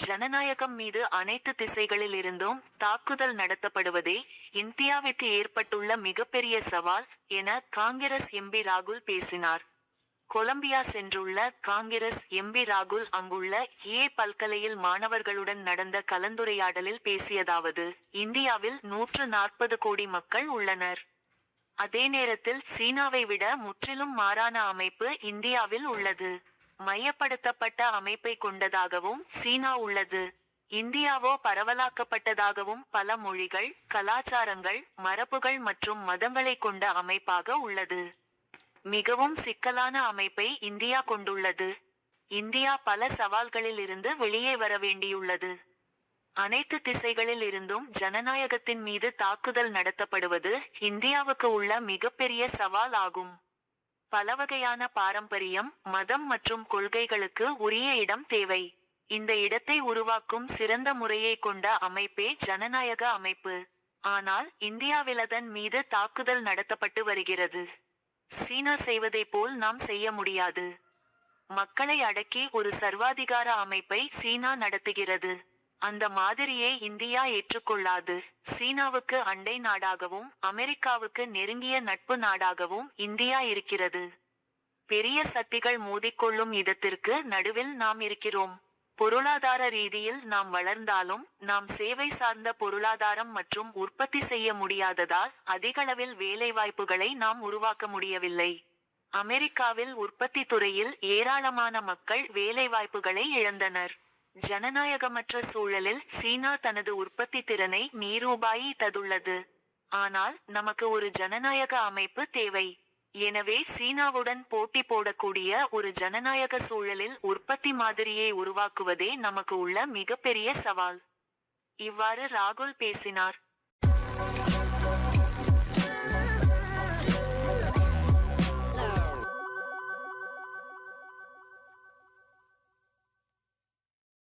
ஜனநாயகம் மீது அனைத்து திசைகளில் இருந்தும் தாக்குதல் நடத்தப்படுவதே இந்தியாவிற்கு ஏற்பட்டுள்ள மிகப்பெரிய சவால் என காங்கிரஸ் எம்பி ராகுல் பேசினார். கொலம்பியா சென்றுள்ள காங்கிரஸ் எம்பி ராகுல் அங்குள்ள ஏ பல்கலையில் மாணவர்களுடன் நடந்த கலந்துரையாடலில் பேசியதாவது இந்தியாவில் நூற்று நாற்பது கோடி மக்கள் உள்ளனர். அதே நேரத்தில் சீனாவை விட முற்றிலும் மாறான அமைப்பு இந்தியாவில் உள்ளது. மையப்படுத்தப்பட்ட அமைப்பை கொண்டதாகவும் சீனா உள்ளது. இந்தியாவோ பரவலாக்கப்பட்டதாகவும் பல மொழிகள் கலாச்சாரங்கள் மரபுகள் மற்றும் மதங்களை கொண்ட அமைப்பாக உள்ளது. மிகவும் சிக்கலான அமைப்பை இந்தியா கொண்டுள்ளது. இந்தியா பல சவால்களில் இருந்து வெளியே வர வேண்டியுள்ளது. அனைத்து திசைகளில் இருந்தும் ஜனநாயகத்தின் மீது தாக்குதல் நடத்தப்படுவது இந்தியாவுக்கு உள்ள மிகப்பெரிய சவால் ஆகும். பலவகையான பாரம்பரியம் மதம் மற்றும் கொள்கைகளுக்கு உரிய இடம் தேவை. இந்த இடத்தை உருவாக்கும் சிறந்த முறையை கொண்ட அமைப்பே ஜனநாயக அமைப்பு. ஆனால் இந்தியாவிலதன் மீது தாக்குதல் நடத்தப்பட்டு வருகிறது. சீனா செய்வதைப் போல் நாம் செய்ய முடியாது. மக்களை அடக்கி ஒரு சர்வாதிகார அமைப்பை சீனா நடத்துகிறது. அந்த மாதிரியை இந்தியா ஏற்றுக்கொள்ளாது. சீனாவுக்கு அண்டை நாடாகவும் அமெரிக்காவுக்கு நெருங்கிய நட்பு நாடாகவும் இந்தியா இருக்கிறது. பெரிய சக்திகள் மோதிக்கொள்ளும் இதத்திற்கு நடுவில் நாம் இருக்கிறோம். பொருளாதார ரீதியில் நாம் வளர்ந்தாலும் நாம் சேவை சார்ந்த பொருளாதாரம் மற்றும் உற்பத்தி செய்ய முடியாததால் அதிகளவில் வேலைவாய்ப்புகளை நாம் உருவாக்க முடியவில்லை. அமெரிக்காவில் உற்பத்தி துறையில் ஏராளமான மக்கள் வேலைவாய்ப்புகளை இழந்தனர். ஜனநாயகமற்ற சூழலில் சீனா தனது உற்பத்தி திறனை நீரூபாயித்ததுள்ளது ஆனால் நமக்கு ஒரு ஜனநாயக அமைப்பு தேவை. எனவே சீனாவுடன் போட்டி போடக்கூடிய ஒரு ஜனநாயக சூழலில் உற்பத்தி மாதிரியை உருவாக்குவதே நமக்கு உள்ள மிகப்பெரிய சவால். இவ்வாறு ராகுல் பேசினார்.